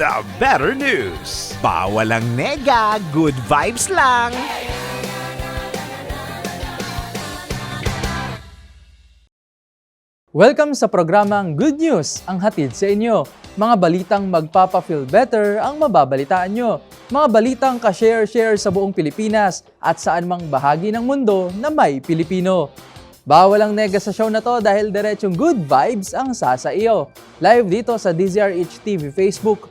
The Better News. Bawal ang nega, good vibes lang. Welcome sa programang Good News ang hatid sa inyo. Mga balitang magpapa-feel better ang mababalitaan nyo. Mga balitang ka-share-share sa buong Pilipinas at saan mang bahagi ng mundo na may Pilipino. Bawal ang nega sa show na to dahil diretsong good vibes ang sasa iyo. Live dito sa DZRH TV Facebook,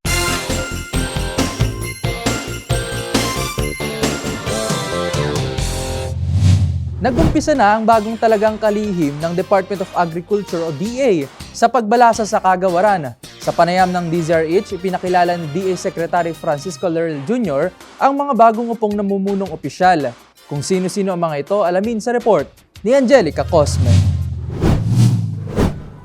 Nagumpisa na ang bagong talagang kalihim ng Department of Agriculture o DA sa pagbalasa sa kagawaran. Sa panayam ng DZRH, ipinakilala ni DA Secretary Francisco Laurel Jr. ang mga bagong upong namumunong opisyal. Kung sino-sino ang mga ito, alamin sa report ni Angelica Cosme.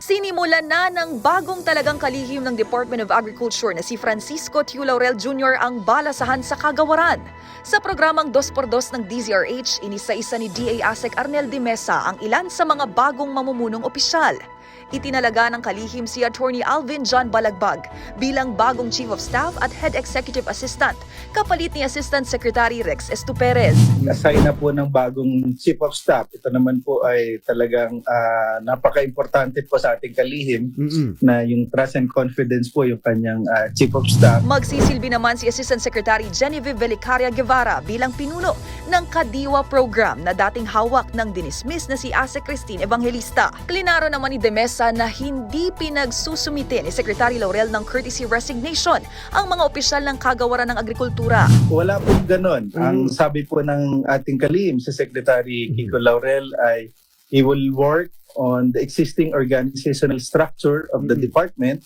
Sinimulan na ng bagong talagang kalihim ng Department of Agriculture na si Francisco Tiu Laurel Jr. ang balasahan sa kagawaran. Sa programang 2x2 ng DZRH, inisa-isa ni DA Asek Arnel de Mesa ang ilan sa mga bagong mamumunong opisyal. Itinalaga ng kalihim si Attorney Alvin John Balagbag bilang bagong Chief of Staff at Head Executive Assistant, kapalit ni Assistant Secretary Rex Estuperez. assign na po ng bagong Chief of Staff. Ito naman po ay talagang ah, napaka-importante po sa ating kalihim na yung trust and confidence po yung kanyang ah, Chief of Staff. Magsisilbi naman si Assistant Secretary Genevieve Velicaria Guevara bilang pinuno ng Kadiwa Program na dating hawak ng dinismiss na si Ase Christine Evangelista. Klinaro naman ni Demesa na hindi pinagsusumite ni Secretary Laurel ng courtesy resignation ang mga opisyal ng kagawaran ng agrikultura. Wala po ganon. Ang sabi po ng ating kalihim sa Secretary Kiko Laurel ay he will work on the existing organizational structure of the department.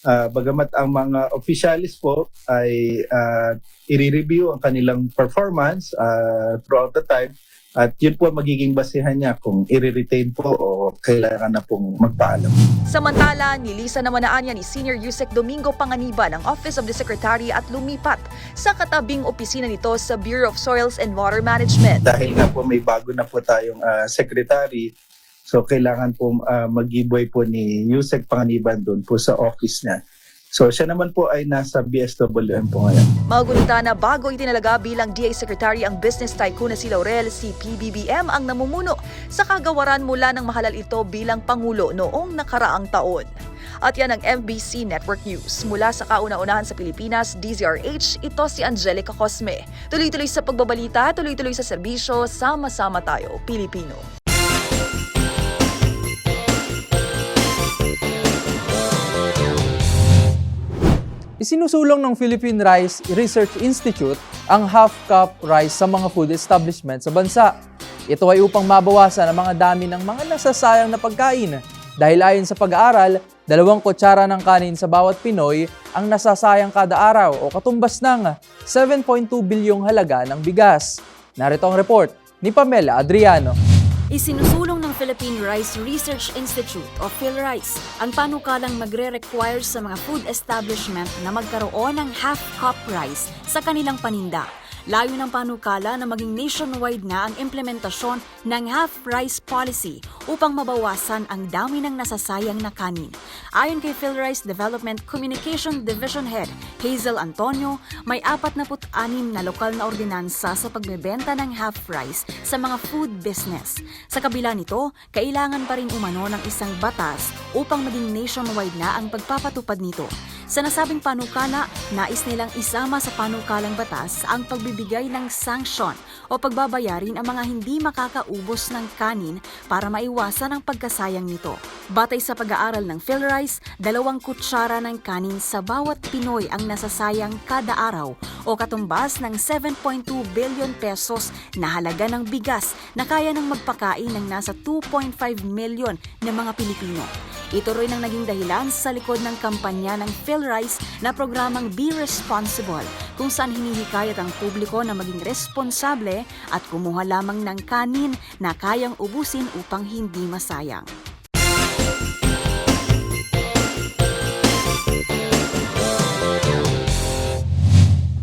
Ah, bagamat ang mga officialis po ay ah, i-review ang kanilang performance ah, throughout the time at yun po magiging basihan niya kung i-retain po o kailangan na pong magpaalam. Samantala, nilisa naman na anya ni Senior Yusek Domingo Panganiba ng Office of the Secretary at lumipat sa katabing opisina nito sa Bureau of Soils and Water Management. Dahil nga po may bago na po tayong ah, secretary, so kailangan po uh, mag-giveaway po ni Yusek Panganiban doon po sa office niya. So siya naman po ay nasa BSWM po ngayon. Magunita na bago itinalaga bilang DA Secretary ang business tycoon na si Laurel, si PBBM ang namumuno sa kagawaran mula ng mahalal ito bilang Pangulo noong nakaraang taon. At yan ang MBC Network News. Mula sa kauna-unahan sa Pilipinas, DZRH, ito si Angelica Cosme. Tuloy-tuloy sa pagbabalita, tuloy-tuloy sa serbisyo, sama-sama tayo, Pilipino. Isinusulong ng Philippine Rice Research Institute ang half-cup rice sa mga food establishment sa bansa. Ito ay upang mabawasan ang mga dami ng mga nasasayang na pagkain. Dahil ayon sa pag-aaral, dalawang kutsara ng kanin sa bawat Pinoy ang nasasayang kada araw o katumbas ng 7.2 bilyong halaga ng bigas. Narito ang report ni Pamela Adriano. Isinusulong ng Philippine Rice Research Institute o PhilRice ang panukalang magre-require sa mga food establishment na magkaroon ng half-cup rice sa kanilang paninda. Layo ng panukala na maging nationwide na ang implementasyon ng half-rice policy upang mabawasan ang dami ng nasasayang na kanin. Ayon kay PhilRice Development Communication Division Head Hazel Antonio, may 46 na lokal na ordinansa sa pagbebenta ng half-rice sa mga food business. Sa kabila nito, kailangan pa rin umano ng isang batas upang maging nationwide na ang pagpapatupad nito. Sa nasabing panukala, nais nilang isama sa panukalang batas ang pagbibigay ng sanction o o pagbabayarin ang mga hindi makakaubos ng kanin para maiwasan ang pagkasayang nito. Batay sa pag-aaral ng PhilRice, dalawang kutsara ng kanin sa bawat Pinoy ang nasasayang kada araw o katumbas ng 7.2 billion pesos na halaga ng bigas na kaya ng magpakain ng nasa 2.5 million na mga Pilipino. Ito rin ang naging dahilan sa likod ng kampanya ng PhilRice na programang Be Responsible, kung saan hinihikayat ang publiko na maging responsable at kumuha lamang ng kanin na kayang ubusin upang hindi masayang.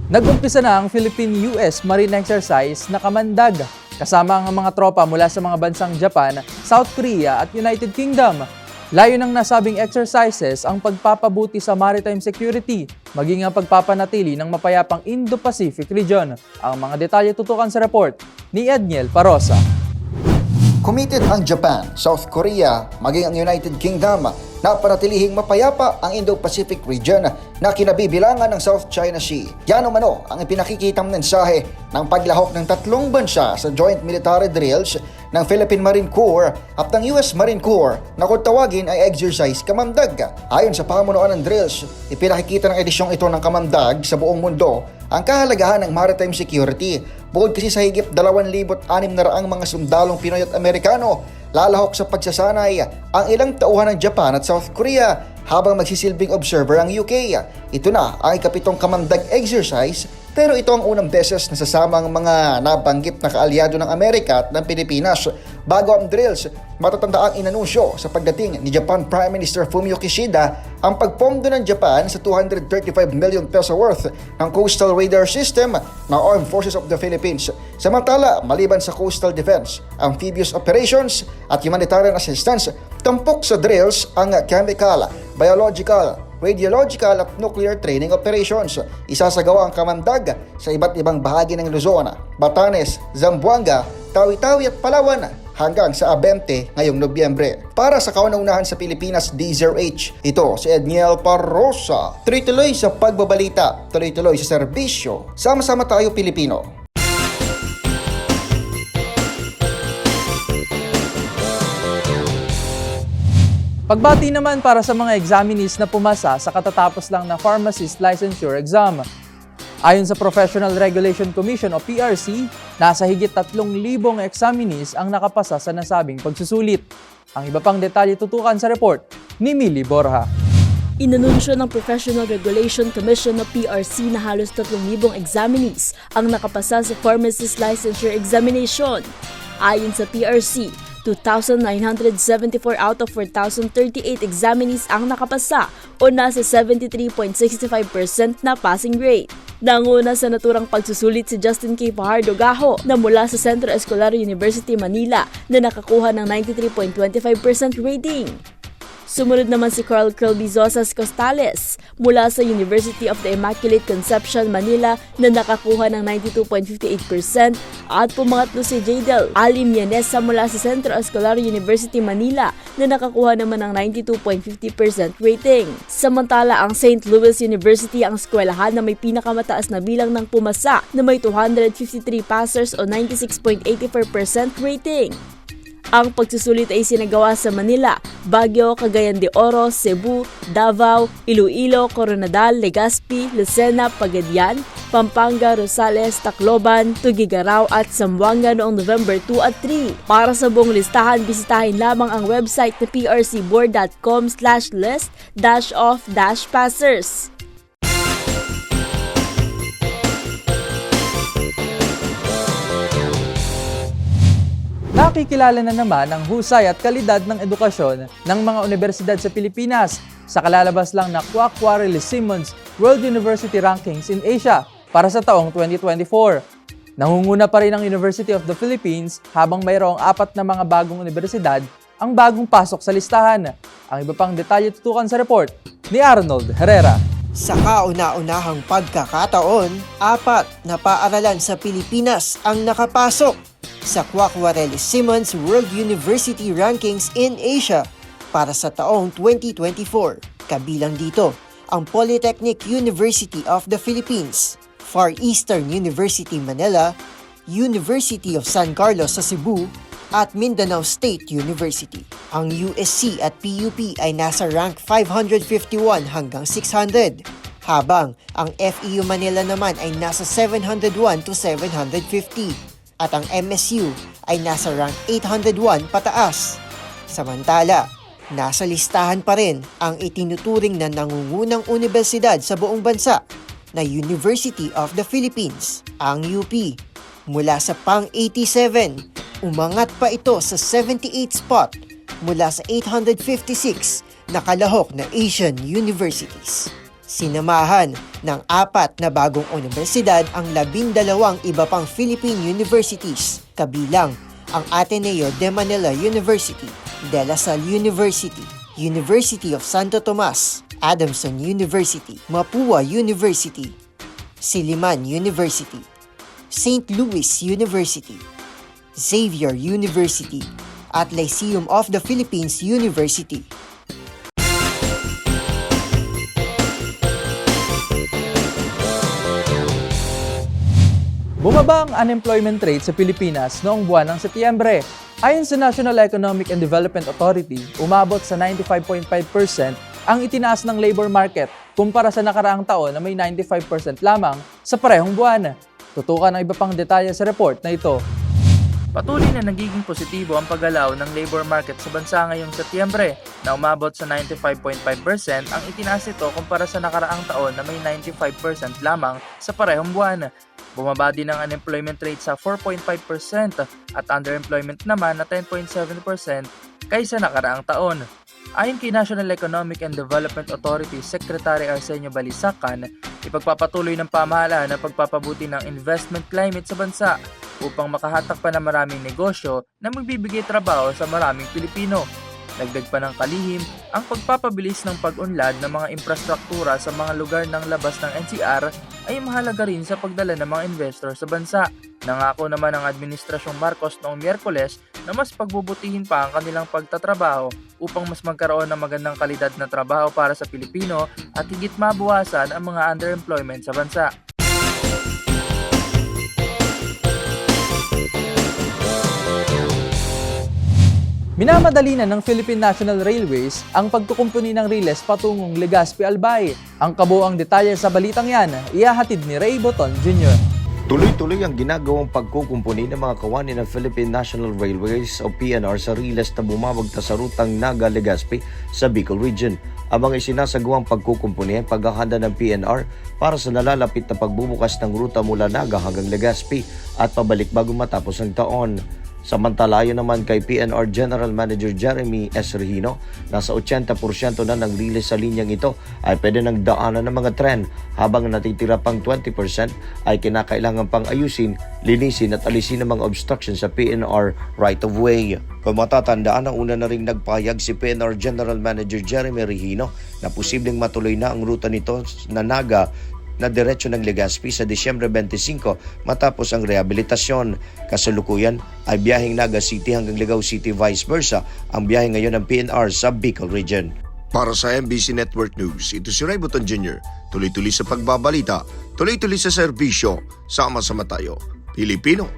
Nag-umpisa na ang Philippine-US Marine Exercise na kamandag kasama ang mga tropa mula sa mga bansang Japan, South Korea at United Kingdom. Layo ng nasabing exercises ang pagpapabuti sa maritime security, maging ang pagpapanatili ng mapayapang Indo-Pacific region. Ang mga detalye tutukan sa report ni Edniel Parosa. Committed ang Japan, South Korea, maging ang United Kingdom na panatilihing mapayapa ang Indo-Pacific region na kinabibilangan ng South China Sea. Yan umano ang ipinakikitang mensahe ng paglahok ng tatlong bansa sa joint military drills ng Philippine Marine Corps at ng US Marine Corps na kung tawagin ay exercise Kamandag. Ayon sa pamunuan ng drills, ipinakikita ng edisyong ito ng Kamandag sa buong mundo ang kahalagahan ng maritime security bukod kasi sa higit 2,600 mga sundalong Pinoy at Amerikano lalahok sa pagsasanay ang ilang tauhan ng Japan at South Korea habang magsisilbing observer ang UK. Ito na ang ikapitong kamandag exercise pero ito ang unang beses na sasama ang mga nabanggit na kaalyado ng Amerika at ng Pilipinas. Bago ang drills, matatanda ang inanunsyo sa pagdating ni Japan Prime Minister Fumio Kishida ang pagpondo ng Japan sa 235 million peso worth ng Coastal Radar System ng Armed Forces of the Philippines. Samantala, maliban sa coastal defense, amphibious operations at humanitarian assistance, tampok sa drills ang chemical, biological, radiological at nuclear training operations. Isasagawa ang kamandag sa iba't ibang bahagi ng Luzon, Batanes, Zamboanga, Tawi-Tawi at Palawan hanggang sa 20 ngayong Nobyembre. Para sa kauna-unahan sa Pilipinas D0H, ito si Edniel Parrosa. Tuloy-tuloy sa pagbabalita, tuloy-tuloy sa serbisyo. Sama-sama tayo Pilipino. Pagbati naman para sa mga examinees na pumasa sa katatapos lang na Pharmacist Licensure Exam. Ayon sa Professional Regulation Commission o PRC, nasa higit 3,000 examinees ang nakapasa sa nasabing pagsusulit. Ang iba pang detalye tutukan sa report ni Millie Borja. Inanunsyo ng Professional Regulation Commission o PRC na halos 3,000 examinees ang nakapasa sa Pharmacist Licensure Examination. Ayon sa PRC, 2,974 out of 4,038 examinees ang nakapasa o nasa 73.65% na passing rate. Nanguna sa naturang pagsusulit si Justin K. Fajardo Gajo na mula sa Centro Escolar University Manila na nakakuha ng 93.25% rating. Sumunod naman si Carl Kirby Zosas Costales mula sa University of the Immaculate Conception, Manila na nakakuha ng 92.58% at pumangatlo si Jadel Alim Yanesa mula sa Centro Escolar University, Manila na nakakuha naman ng 92.50% rating. Samantala, ang St. Louis University ang eskwelahan na may pinakamataas na bilang ng pumasa na may 253 passers o 96.84% rating. Ang pagsusulit ay sinagawa sa Manila, Baguio, Cagayan de Oro, Cebu, Davao, Iloilo, Coronadal, Legazpi, Lucena, Pagadian, Pampanga, Rosales, Tacloban, Tugigaraw at Zamboanga noong November 2 at 3. Para sa buong listahan, bisitahin lamang ang website na prcboard.com slash list dash off dash passers. Nakikilala na naman ang husay at kalidad ng edukasyon ng mga universidad sa Pilipinas sa kalalabas lang na Kwak Quarles Simmons World University Rankings in Asia para sa taong 2024. Nangunguna pa rin ang University of the Philippines habang mayroong apat na mga bagong universidad ang bagong pasok sa listahan. Ang iba pang detalye tutukan sa report ni Arnold Herrera. Sa kauna-unahang pagkakataon, apat na paaralan sa Pilipinas ang nakapasok sa Kwakwareli Simmons World University Rankings in Asia para sa taong 2024. Kabilang dito ang Polytechnic University of the Philippines, Far Eastern University Manila, University of San Carlos sa Cebu, at Mindanao State University. Ang USC at PUP ay nasa rank 551 hanggang 600, habang ang FEU Manila naman ay nasa 701 to 750 at ang MSU ay nasa rank 801 pataas. Samantala, nasa listahan pa rin ang itinuturing na nangungunang universidad sa buong bansa na University of the Philippines, ang UP. Mula sa pang 87, umangat pa ito sa 78 spot mula sa 856 na kalahok na Asian universities. Sinamahan ng apat na bagong universidad ang labindalawang iba pang Philippine universities, kabilang ang Ateneo de Manila University, De La Salle University, University of Santo Tomas, Adamson University, Mapua University, Siliman University, St. Louis University, Xavier University, at Lyceum of the Philippines University. Bumaba ang unemployment rate sa Pilipinas noong buwan ng Setyembre. Ayon sa National Economic and Development Authority, umabot sa 95.5% ang itinaas ng labor market kumpara sa nakaraang taon na may 95% lamang sa parehong buwan. Tutukan ang iba pang detalye sa report na ito. Patuloy na nagiging positibo ang paggalaw ng labor market sa bansa ngayong Setyembre na umabot sa 95.5% ang itinaas nito kumpara sa nakaraang taon na may 95% lamang sa parehong buwan. Bumaba din ang unemployment rate sa 4.5% at underemployment naman na 10.7% kaysa nakaraang taon. Ayon kay National Economic and Development Authority Secretary Arsenio Balisacan, ipagpapatuloy ng pamahalaan ang pagpapabuti ng investment climate sa bansa upang makahatak pa ng maraming negosyo na magbibigay trabaho sa maraming Pilipino. Dagdag pa ng kalihim ang pagpapabilis ng pag-unlad ng mga infrastruktura sa mga lugar ng labas ng NCR ay mahalaga rin sa pagdala ng mga investor sa bansa. Nangako naman ang Administrasyong Marcos noong Miyerkules na mas pagbubutihin pa ang kanilang pagtatrabaho upang mas magkaroon ng magandang kalidad na trabaho para sa Pilipino at higit mabawasan ang mga underemployment sa bansa. Minamadali na ng Philippine National Railways ang pagkukumpuni ng riles patungong Legazpi Albay. Ang kabuang detalye sa balitang yan, ihahatid ni Ray Boton Jr. Tuloy-tuloy ang ginagawang pagkukumpuni ng mga kawani ng Philippine National Railways o PNR sa riles na bumabagta sa rutang Naga-Legazpi sa Bicol Region. Ang mga isinasagawang pagkukumpuni ay paghahanda ng PNR para sa nalalapit na pagbubukas ng ruta mula Naga hanggang Legazpi at pabalik bago matapos ang taon. Samantala ayon naman kay PNR General Manager Jeremy S. Regino, nasa 80% na ng riles sa linyang ito ay pwede ng daanan ng mga tren habang natitira pang 20% ay kinakailangan pang ayusin, linisin at alisin ng mga obstruction sa PNR right-of-way. Kung matatandaan, ang una na ring nagpahayag si PNR General Manager Jeremy Regino na posibleng matuloy na ang ruta nito na Naga na diretsyo ng Legazpi sa Disyembre 25 matapos ang rehabilitasyon. Kasalukuyan ay biyaheng Naga City hanggang Ligao City vice versa ang biyahe ngayon ng PNR sa Bicol Region. Para sa MBC Network News, ito si Ray Buton Jr. Tuloy-tuloy sa pagbabalita, tuloy-tuloy sa serbisyo, sama-sama tayo. Pilipino.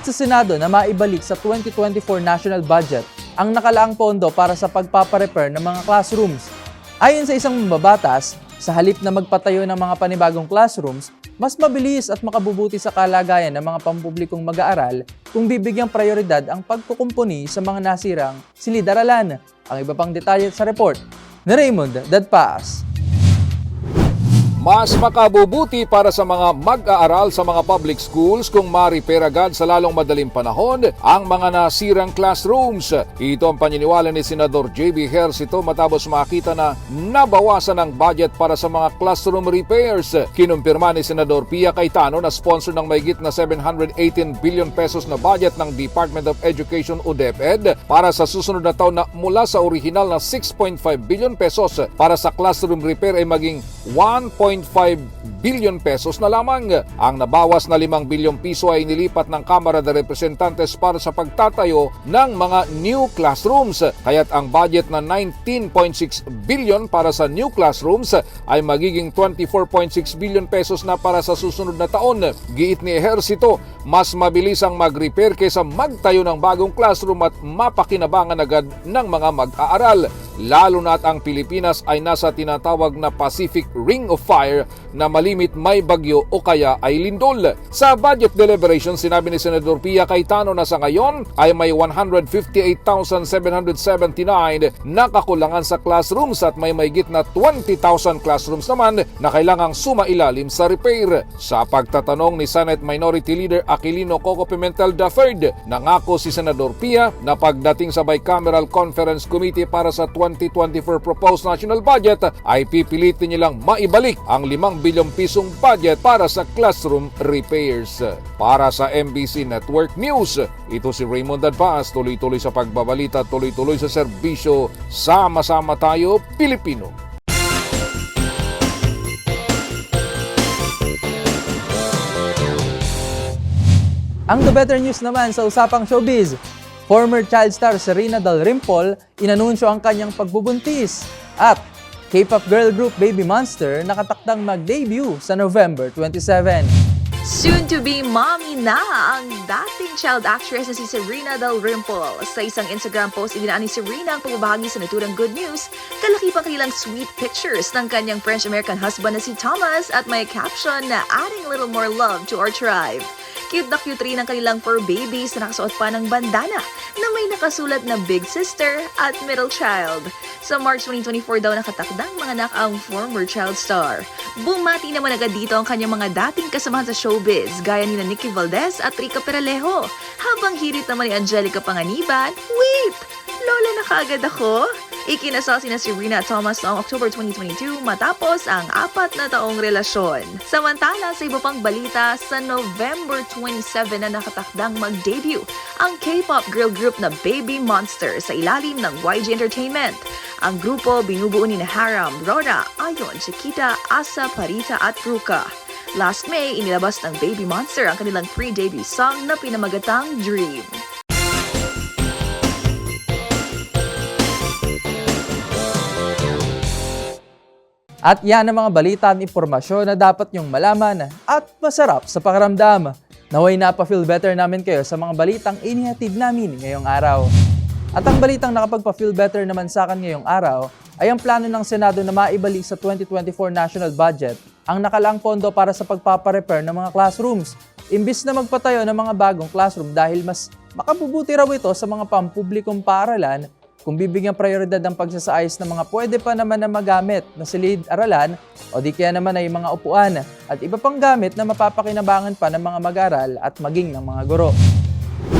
Iginiit sa Senado na maibalik sa 2024 national budget ang nakalaang pondo para sa pagpaparepair ng mga classrooms. Ayon sa isang mababatas, sa halip na magpatayo ng mga panibagong classrooms, mas mabilis at makabubuti sa kalagayan ng mga pampublikong mag-aaral kung bibigyang prioridad ang pagkukumpuni sa mga nasirang silid-aralan. Ang iba pang detalye sa report ni Raymond Dadpaas. Mas makabubuti para sa mga mag-aaral sa mga public schools kung ma-repair agad sa lalong madaling panahon ang mga nasirang classrooms. Ito ang paniniwala ni Senador J.B. Hersito matapos makita na nabawasan ang budget para sa mga classroom repairs. Kinumpirma ni Senador Pia Cayetano na sponsor ng mahigit na 718 billion pesos na budget ng Department of Education o DepEd para sa susunod na taon na mula sa original na 6.5 billion pesos para sa classroom repair ay maging 1.5 billion pesos na lamang. Ang nabawas na 5 bilyong piso ay nilipat ng Kamara de Representantes para sa pagtatayo ng mga new classrooms. Kaya't ang budget na 19.6 billion para sa new classrooms ay magiging 24.6 billion pesos na para sa susunod na taon. Giit ni Ehersito, mas mabilis ang mag-repair kaysa magtayo ng bagong classroom at mapakinabangan agad ng mga mag-aaral. Lalo na at ang Pilipinas ay nasa tinatawag na Pacific Ring of Fire na malimit may bagyo o kaya ay lindol. Sa budget deliberation, sinabi ni Senador Pia Cayetano na sa ngayon ay may 158,779 na kakulangan sa classrooms at may mayigit na 20,000 classrooms naman na kailangang sumailalim sa repair. Sa pagtatanong ni Senate Minority Leader Aquilino Coco Pimentel III, nangako si Senador Pia na pagdating sa Bicameral Conference Committee para sa 2024 proposed national budget ay pipilitin nilang maibalik ang 5 bilyong pisong budget para sa classroom repairs. Para sa MBC Network News, ito si Raymond Advance, tuloy-tuloy sa pagbabalita, tuloy-tuloy sa serbisyo, sama-sama tayo Pilipino. Ang The Better News naman sa usapang showbiz. Former child star Serena Dalrymple inanunsyo ang kanyang pagbubuntis. At K-pop girl group Baby Monster nakatakdang mag-debut sa November 27. Soon to be mommy na ang dating child actress na si Serena Dalrymple. Sa isang Instagram post, ibinaan ni Serena ang pagbabahagi sa naturang good news, kalaki pang kanilang sweet pictures ng kanyang French-American husband na si Thomas at may caption na adding a little more love to our tribe. Cute na cute rin ang kanilang fur babies na nakasuot pa ng bandana na may nakasulat na big sister at middle child. Sa March 2024 daw nakatakdang mga anak ang former child star. Bumati naman agad dito ang kanyang mga dating kasamahan sa showbiz gaya ni Nicky Valdez at Rica Peralejo. Habang hirit naman ni Angelica Panganiban, Wait! Lola na kaagad ako? Ikinasal si na Serena at Thomas noong October 2022 matapos ang apat na taong relasyon. Samantala, sa iba pang balita, sa November 27 na nakatakdang mag-debut ang K-pop girl group na Baby Monster sa ilalim ng YG Entertainment. Ang grupo binubuo ni Haram, Rona, Ayon, Chiquita, Asa, Parita at Ruka. Last May, inilabas ng Baby Monster ang kanilang pre-debut song na pinamagatang Dream. At yan ang mga balita at impormasyon na dapat nyong malaman at masarap sa pakiramdam. Naway napafeel better namin kayo sa mga balitang inihatid namin ngayong araw. At ang balitang nakapagpa-feel better naman sa akin ngayong araw ay ang plano ng Senado na maibalik sa 2024 national budget ang nakalaang pondo para sa pagpaparepair ng mga classrooms. Imbis na magpatayo ng mga bagong classroom dahil mas makabubuti raw ito sa mga pampublikong paaralan kung bibigyan prioridad ang pagsasaayos ng mga pwede pa naman na magamit na silid-aralan o di kaya naman ay mga upuan at iba pang gamit na mapapakinabangan pa ng mga mag-aral at maging ng mga guro.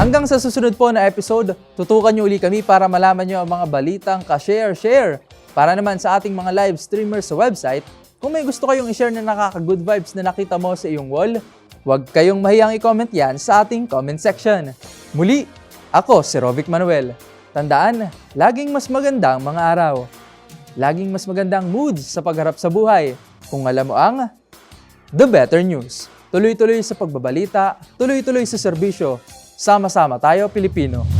Hanggang sa susunod po na episode, tutukan niyo uli kami para malaman niyo ang mga balitang ka-share-share. Para naman sa ating mga live streamers sa website, kung may gusto kayong i-share na nakaka-good vibes na nakita mo sa iyong wall, huwag kayong mahiyang i-comment yan sa ating comment section. Muli, ako si Rovic Manuel. Tandaan, laging mas maganda ang mga araw. Laging mas magandang moods sa pagharap sa buhay kung alam mo ang The Better News. Tuloy-tuloy sa pagbabalita, tuloy-tuloy sa serbisyo. Sama-sama tayo, Pilipino.